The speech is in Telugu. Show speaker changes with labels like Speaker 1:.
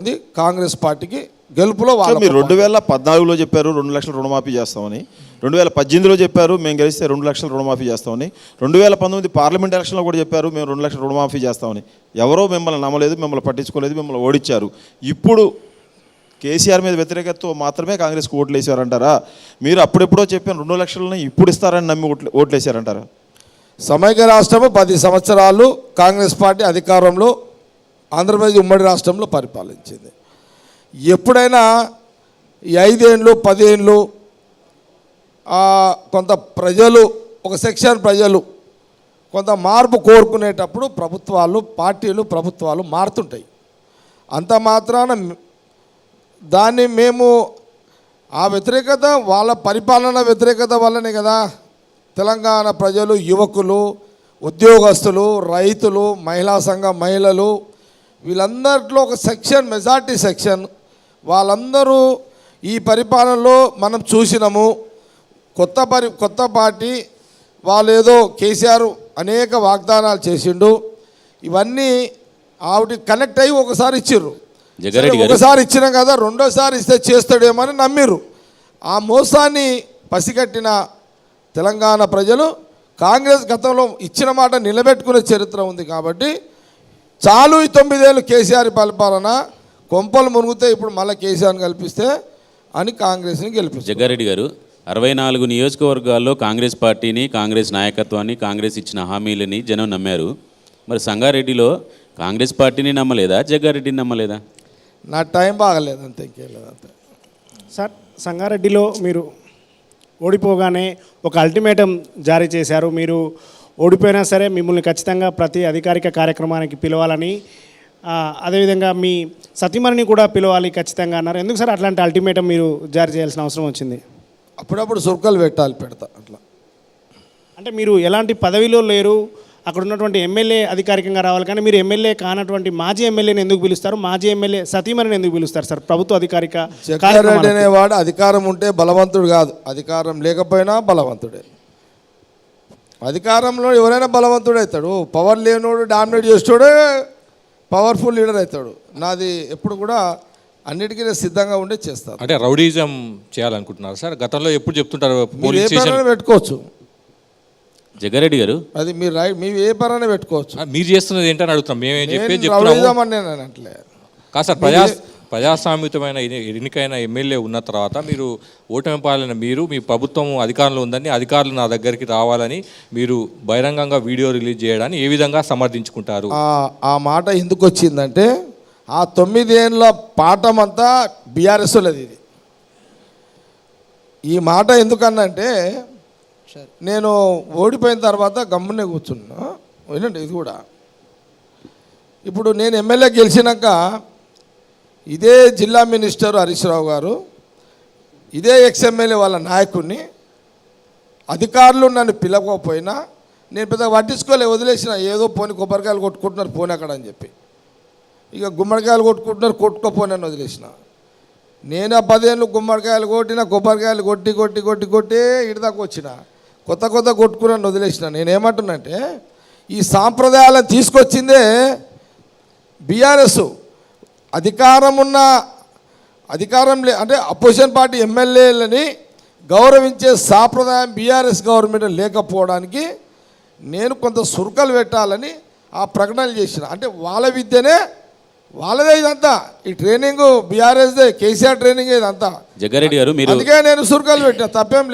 Speaker 1: ఉంది కాంగ్రెస్ పార్టీకి గెలుపులో వాళ్ళ
Speaker 2: మీరు రెండు వేల పద్నాలుగులో చెప్పారు రెండు లక్షల రుణమాఫీ చేస్తామని. రెండు వేల పద్దెనిమిదిలో చెప్పారు మేము గెలిస్తే రెండు లక్షల రుణమాఫీ చేస్తామని. రెండు వేల పంతొమ్మిది పార్లమెంట్ ఎలక్షన్లో కూడా చెప్పారు మేము రెండు లక్షల రుణమాఫీ చేస్తామని. ఎవరో మిమ్మల్ని నమ్మలేదు మిమ్మల్ని పట్టించుకోలేదు మిమ్మల్ని ఓడించారు. ఇప్పుడు కేసీఆర్ మీద వ్యతిరేకతతో మాత్రమే కాంగ్రెస్కి ఓట్లు వేసారంటారా? మీరు అప్పుడెప్పుడో చెప్పిన రెండు లక్షలని ఇప్పుడు ఇస్తారని నమ్మి ఓట్లు ఓట్లు వేసారంటారా?
Speaker 1: సమైక్య రాష్ట్రము పది సంవత్సరాలు కాంగ్రెస్ పార్టీ అధికారంలో ఆంధ్రప్రదేశ్ ఉమ్మడి రాష్ట్రంలో పరిపాలించింది. ఎప్పుడైనా ఈ ఐదేళ్ళు పదేళ్ళు కొంత ప్రజలు ఒక సెక్షన్ ప్రజలు కొంత మార్పు కోరుకునేటప్పుడు ప్రభుత్వాలు పార్టీలు ప్రభుత్వాలు మారుతుంటాయి. అంత మాత్రాన దాన్ని మేము ఆ వ్యతిరేకత వాళ్ళ పరిపాలన వ్యతిరేకత వల్లనే కదా తెలంగాణ ప్రజలు యువకులు ఉద్యోగస్తులు రైతులు మహిళా సంఘ మహిళలు వీళ్ళందరిలో ఒక సెక్షన్ మెజార్టీ సెక్షన్. వాళ్ళందరూ ఈ పరిపాలనలో మనం చూసినాము. కొత్త పరి కొత్త పార్టీ వాళ్ళు ఏదో కేసీఆర్ అనేక వాగ్దానాలు చేసిండు. ఇవన్నీ ఆవిడ కనెక్ట్ అయ్యి ఒకసారి ఇచ్చిర్రు. ఒకసారి ఇచ్చినాం కదా రెండోసారి ఇస్తే చేస్తాడేమో అని నమ్మిర్రు. ఆ మోసాన్ని పసిగట్టిన తెలంగాణ ప్రజలు కాంగ్రెస్ గతంలో ఇచ్చిన మాట నిలబెట్టుకునే చరిత్ర ఉంది కాబట్టి చాలు ఈ తొమ్మిదేళ్ళు కేసీఆర్ పరిపాలన కొంపలు మునుగుతే ఇప్పుడు మళ్ళీ కేసీఆర్ని కల్పిస్తే అని కాంగ్రెస్ని గెలిపిస్తారు.
Speaker 3: జగ్గారెడ్డి గారు అరవై నాలుగు నియోజకవర్గాల్లో కాంగ్రెస్ పార్టీని కాంగ్రెస్ నాయకత్వాన్ని కాంగ్రెస్ ఇచ్చిన హామీలని జనం నమ్మారు. మరి సంగారెడ్డిలో కాంగ్రెస్ పార్టీని నమ్మలేదా జగ్గారెడ్డిని నమ్మలేదా?
Speaker 1: నా టైం బాగలేదు అంతే ఇంకేం లేదు అంతే.
Speaker 4: సార్ సంగారెడ్డిలో మీరు ఓడిపోగానే ఒక అల్టిమేటం జారీ చేశారు. మీరు ఓడిపోయినా సరే మిమ్మల్ని ఖచ్చితంగా ప్రతి అధికారిక కార్యక్రమానికి పిలవాలని అదేవిధంగా మీ సతీమణిని కూడా పిలవాలి ఖచ్చితంగా అన్నారు. ఎందుకు సార్ అట్లాంటి అల్టిమేటం మీరు జారీ చేయాల్సిన అవసరం వచ్చింది?
Speaker 1: అప్పుడప్పుడు సుర్కలు పెట్టాలి పెడతా అట్లా.
Speaker 4: అంటే మీరు ఎలాంటి పదవిలో లేరు అక్కడ ఉన్నటువంటి ఎమ్మెల్యే అధికారికంగా రావాలి కానీ మీరు ఎమ్మెల్యే కానటువంటి మాజీ ఎమ్మెల్యేని ఎందుకు పిలుస్తారు? మాజీ ఎమ్మెల్యే సతీమణిని ఎందుకు పిలుస్తారు సార్? ప్రభుత్వ అధికారిక
Speaker 1: జగ్గారెడ్డి. అనేవాడు అధికారం ఉంటే బలవంతుడు కాదు. అధికారం లేకపోయినా బలవంతుడే. అధికారంలో ఎవరైనా బలవంతుడు అవుతాడు పవర్ లేనోడు డామినేట్ చేసేటోడే పవర్ఫుల్ లీడర్ అవుతాడు నాది ఎప్పుడు కూడా అన్నిటికీ నేను సిద్ధంగా ఉండే చేస్తాను.
Speaker 5: అంటే రౌడీజం చేయాలనుకుంటున్నారు సార్? గతంలో ఎప్పుడు చెప్తుంటారు
Speaker 1: ఏ పరైనా పెట్టుకోవచ్చు.
Speaker 3: జగ్గారెడ్డి గారు?
Speaker 1: అది మీరు రైట్ మీరు ఏ పరైనా పెట్టుకోవచ్చు.
Speaker 5: మీరు చేస్తున్నది ఏంటని అడుగుతున్నాం. మేమేం చెప్తున్నాము?
Speaker 1: రౌడీజం అని నేను అనట్లే.
Speaker 5: కాదు సార్ ప్రజా ప్రజాస్వామ్యతమైన ఎన్నికైన ఎమ్మెల్యే ఉన్న తర్వాత మీరు ఓటమి పాలన మీరు మీ ప్రభుత్వం అధికారంలో ఉందని అధికారులు నా దగ్గరికి రావాలని మీరు బహిరంగంగా వీడియో రిలీజ్ చేయడాన్ని ఏ విధంగా సమర్థించుకుంటారు?
Speaker 1: ఆ మాట ఎందుకు వచ్చిందంటే ఆ తొమ్మిదేళ్ళ పాఠమంతా బీఆర్ఎస్ వాళ్ళది ఇది. ఈ మాట ఎందుకన్నంటే నేను ఓడిపోయిన తర్వాత గమ్మునే కూర్చున్నా. వినండి ఇది కూడా. ఇప్పుడు నేను ఎమ్మెల్యే గెలిచినాక ఇదే జిల్లా మినిస్టర్ హరీష్ రావు గారు ఇదే ఎక్స్ఎమ్మెల్యే వాళ్ళ నాయకుడిని అధికారులు నన్ను పిలవకపోయినా నేను పెద్ద పట్టించుకోలే వదిలేసిన ఏదో పోని కొబ్బరికాయలు కొట్టుకుంటున్నారు పోనీ అక్కడ అని చెప్పి. ఇక గుమ్మడికాయలు కొట్టుకుంటున్నారు కొట్టుకోపోని వదిలేసిన. నేను ఆ పదేళ్ళు గుమ్మడికాయలు కొట్టిన కొబ్బరికాయలు కొట్టి కొట్టి కొట్టి కొట్టి ఇడిదాకా వచ్చిన. కొత్త కొత్త కొట్టుకున్నాను వదిలేసిన. నేనేమంటున్నంటే ఈ సాంప్రదాయాలను తీసుకొచ్చిందే బీఆర్ఎస్. అధికారం ఉన్న అధికారం లే అంటే అపోజిషన్ పార్టీ ఎమ్మెల్యేలని గౌరవించే సాంప్రదాయం బీఆర్ఎస్ గవర్నమెంట్ లేకపోవడానికి నేను కొంత సురుకలు పెట్టాలని ఆ ప్రకటనలు చేసిన. అంటే వాళ్ళ విద్యనే వాళ్ళదే ఇదంతా. ఈ ట్రైనింగ్ బీఆర్ఎస్దే కేసీఆర్ ట్రైనింగ్ ఇదంతా.
Speaker 3: జగ్గారెడ్డి గారు మీరు
Speaker 1: అందుకే నేను సురుకలు పెట్టిన తప్పేం లేదు.